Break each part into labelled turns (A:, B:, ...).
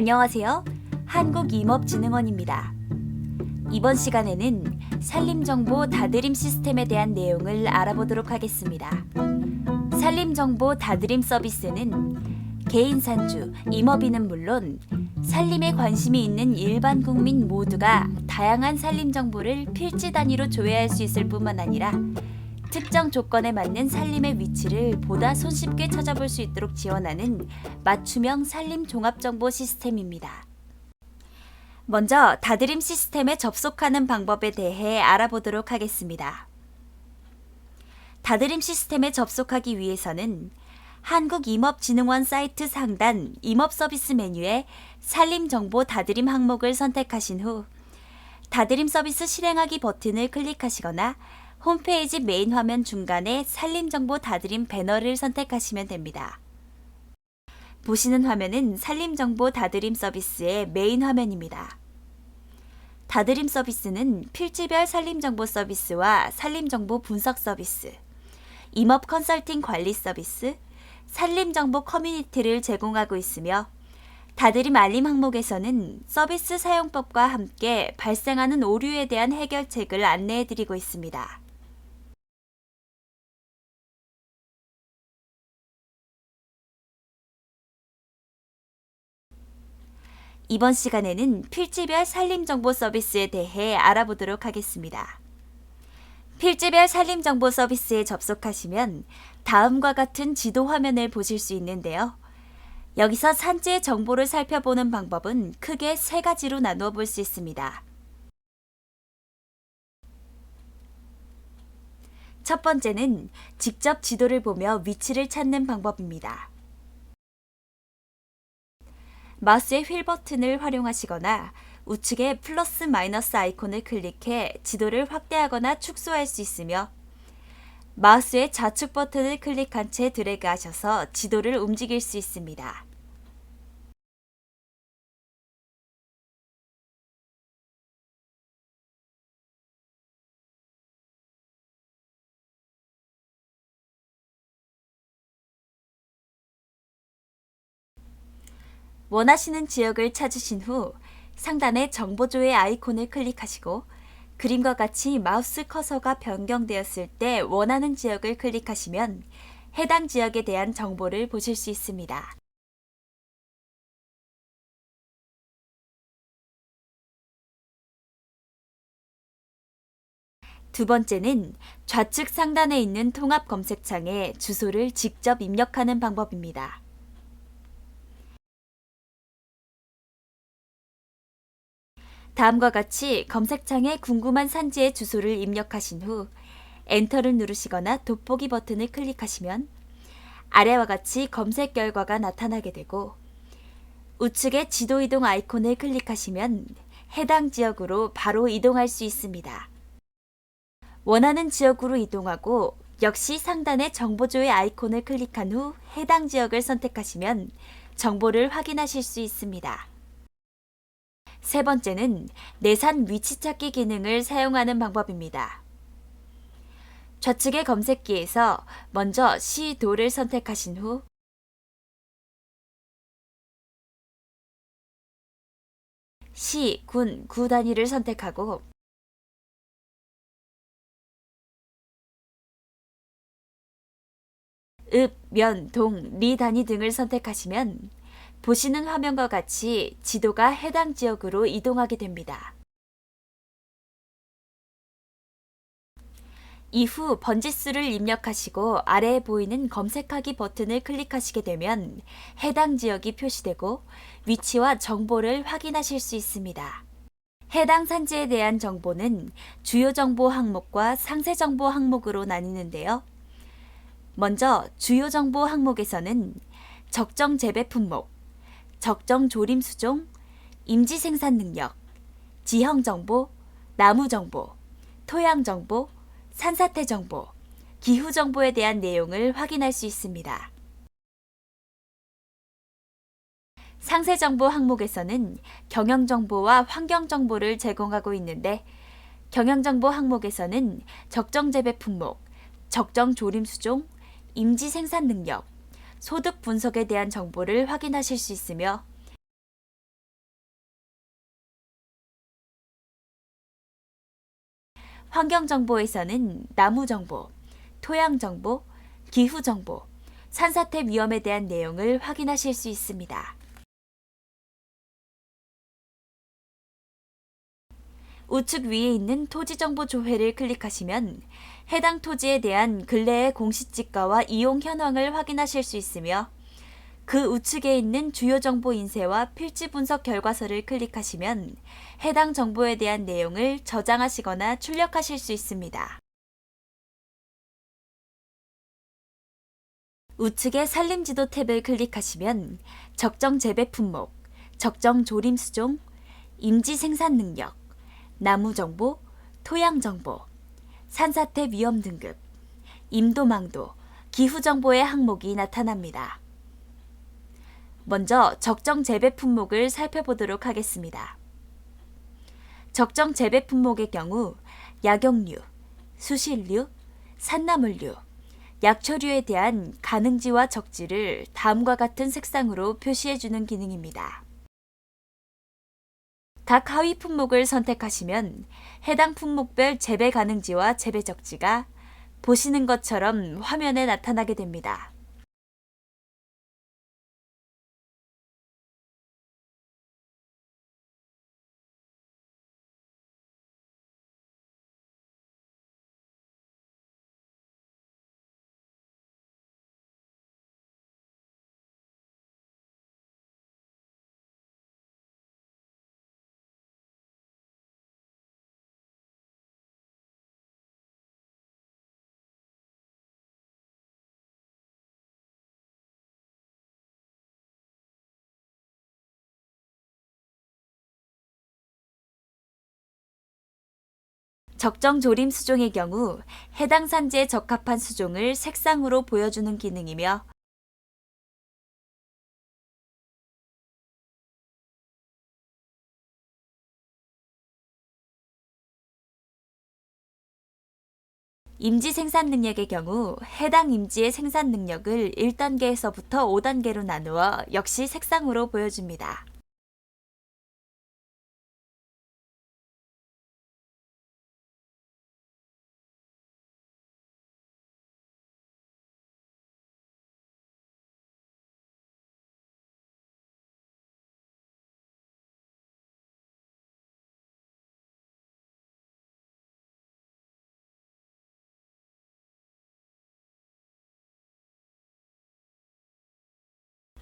A: 안녕하세요. 한국임업진흥원입니다. 이번 시간에는 산림정보 다드림 시스템에 대한 내용을 알아보도록 하겠습니다. 산림정보 다드림 서비스는 개인 산주, 임업인은 물론 산림에 관심이 있는 일반 국민 모두가 다양한 산림 정보를 필지 단위로 조회할 수 있을 뿐만 아니라 특정 조건에 맞는 산림의 위치를 보다 손쉽게 찾아볼 수 있도록 지원하는 맞춤형 산림 종합 정보 시스템입니다. 먼저 다드림 시스템에 접속하는 방법에 대해 알아보도록 하겠습니다. 다드림 시스템에 접속하기 위해서는 한국임업진흥원 사이트 상단 임업 서비스 메뉴에 산림정보 다드림 항목을 선택하신 후 다드림 서비스 실행하기 버튼을 클릭하시거나 홈페이지 메인 화면 중간에 산림 정보 다드림 배너를 선택하시면 됩니다. 보시는 화면은 산림 정보 다드림 서비스의 메인 화면입니다. 다드림 서비스는 필지별 산림 정보 서비스와 산림 정보 분석 서비스, 임업 컨설팅 관리 서비스, 산림 정보 커뮤니티를 제공하고 있으며 다드림 알림 항목에서는 서비스 사용법과 함께 발생하는 오류에 대한 해결책을 안내해 드리고 있습니다. 이번 시간에는 필지별 산림정보 서비스에 대해 알아보도록 하겠습니다. 필지별 산림정보 서비스에 접속하시면 다음과 같은 지도 화면을 보실 수 있는데요. 여기서 산지의 정보를 살펴보는 방법은 크게 세 가지로 나누어 볼 수 있습니다. 첫 번째는 직접 지도를 보며 위치를 찾는 방법입니다. 마우스의 휠 버튼을 활용하시거나 우측의 플러스 마이너스 아이콘을 클릭해 지도를 확대하거나 축소할 수 있으며 마우스의 좌측 버튼을 클릭한 채 드래그 하셔서 지도를 움직일 수 있습니다. 원하시는 지역을 찾으신 후 상단의 정보조회 아이콘을 클릭하시고 그림과 같이 마우스 커서가 변경되었을 때 원하는 지역을 클릭하시면 해당 지역에 대한 정보를 보실 수 있습니다. 두 번째는 좌측 상단에 있는 통합 검색창에 주소를 직접 입력하는 방법입니다. 다음과 같이 검색창에 궁금한 산지의 주소를 입력하신 후 엔터를 누르시거나 돋보기 버튼을 클릭하시면 아래와 같이 검색 결과가 나타나게 되고 우측의 지도 이동 아이콘을 클릭하시면 해당 지역으로 바로 이동할 수 있습니다. 원하는 지역으로 이동하고 역시 상단의 정보조회 아이콘을 클릭한 후 해당 지역을 선택하시면 정보를 확인하실 수 있습니다. 세 번째는 내산 위치 찾기 기능을 사용하는 방법입니다. 좌측의 검색기에서 먼저 시도를 선택하신 후 시, 군, 구 단위를 선택하고 읍, 면, 동, 리 단위 등을 선택하시면 보시는 화면과 같이 지도가 해당 지역으로 이동하게 됩니다. 이후 번지수를 입력하시고 아래에 보이는 검색하기 버튼을 클릭하시게 되면 해당 지역이 표시되고 위치와 정보를 확인하실 수 있습니다. 해당 산지에 대한 정보는 주요 정보 항목과 상세 정보 항목으로 나뉘는데요. 먼저 주요 정보 항목에서는 적정 재배 품목, 적정 조림 수종, 임지 생산 능력, 지형 정보, 나무 정보, 토양 정보, 산사태 정보, 기후 정보에 대한 내용을 확인할 수 있습니다. 상세 정보 항목에서는 경영 정보와 환경 정보를 제공하고 있는데 경영 정보 항목에서는 적정 재배 품목, 적정 조림 수종, 임지 생산 능력, 소득 분석에 대한 정보를 확인하실 수 있으며 환경정보에서는 나무정보, 토양정보, 기후정보, 산사태 위험에 대한 내용을 확인하실 수 있습니다. 우측 위에 있는 토지정보 조회를 클릭하시면 해당 토지에 대한 근래의 공시지가와 이용 현황을 확인하실 수 있으며 그 우측에 있는 주요 정보 인쇄와 필지 분석 결과서를 클릭하시면 해당 정보에 대한 내용을 저장하시거나 출력하실 수 있습니다. 우측의 산림지도 탭을 클릭하시면 적정 재배 품목, 적정 조림 수종, 임지 생산 능력, 나무 정보, 토양 정보, 산사태 위험 등급, 임도망도, 기후 정보의 항목이 나타납니다. 먼저 적정 재배 품목을 살펴보도록 하겠습니다. 적정 재배 품목의 경우 약용류, 수실류, 산나물류, 약초류에 대한 가능지와 적지를 다음과 같은 색상으로 표시해 주는 기능입니다. 각 하위 품목을 선택하시면 해당 품목별 재배 가능지와 재배 적지가 보시는 것처럼 화면에 나타나게 됩니다. 적정 조림 수종의 경우 해당 산지에 적합한 수종을 색상으로 보여주는 기능이며 임지 생산 능력의 경우 해당 임지의 생산 능력을 1단계에서부터 5단계로 나누어 역시 색상으로 보여줍니다.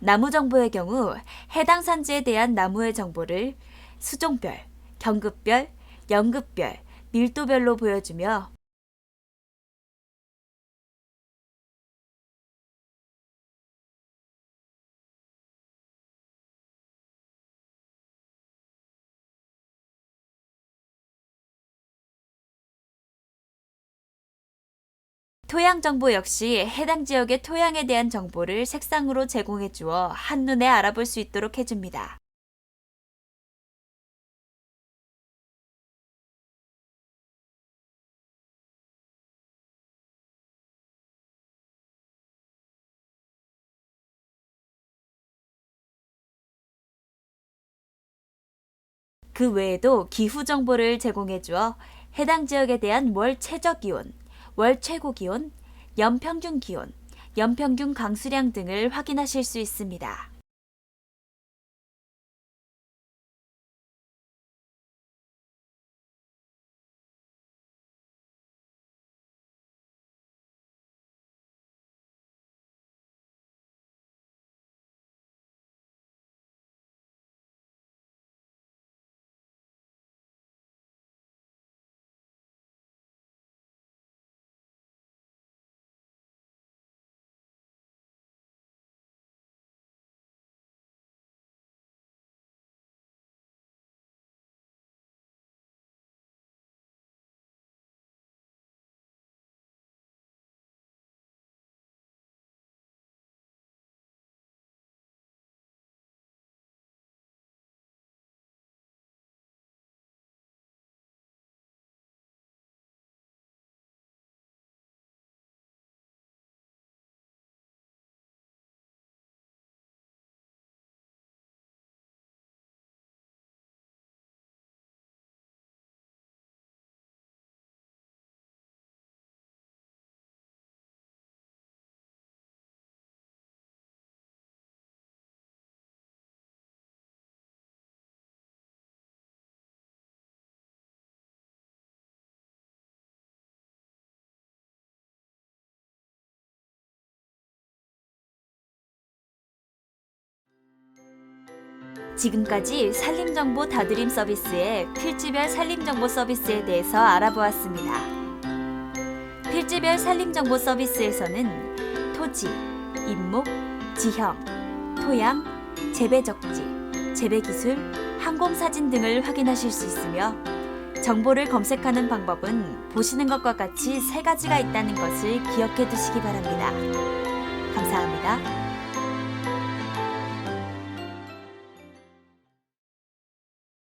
A: 나무 정보의 경우 해당 산지에 대한 나무의 정보를 수종별, 경급별, 연급별, 밀도별로 보여주며 토양 정보 역시 해당 지역의 토양에 대한 정보를 색상으로 제공해 주어 한눈에 알아볼 수 있도록 해줍니다. 그 외에도 기후 정보를 제공해 주어 해당 지역에 대한 월 최저 기온, 월 최고 기온, 연평균 기온, 연평균 강수량 등을 확인하실 수 있습니다. 지금까지 산림정보 다드림 서비스의 필지별 산림정보 서비스에 대해서 알아보았습니다. 필지별 산림정보 서비스에서는 토지, 임목, 지형, 토양, 재배적지, 재배기술, 항공사진 등을 확인하실 수 있으며 정보를 검색하는 방법은 보시는 것과 같이 세 가지가 있다는 것을 기억해 두시기 바랍니다. 감사합니다.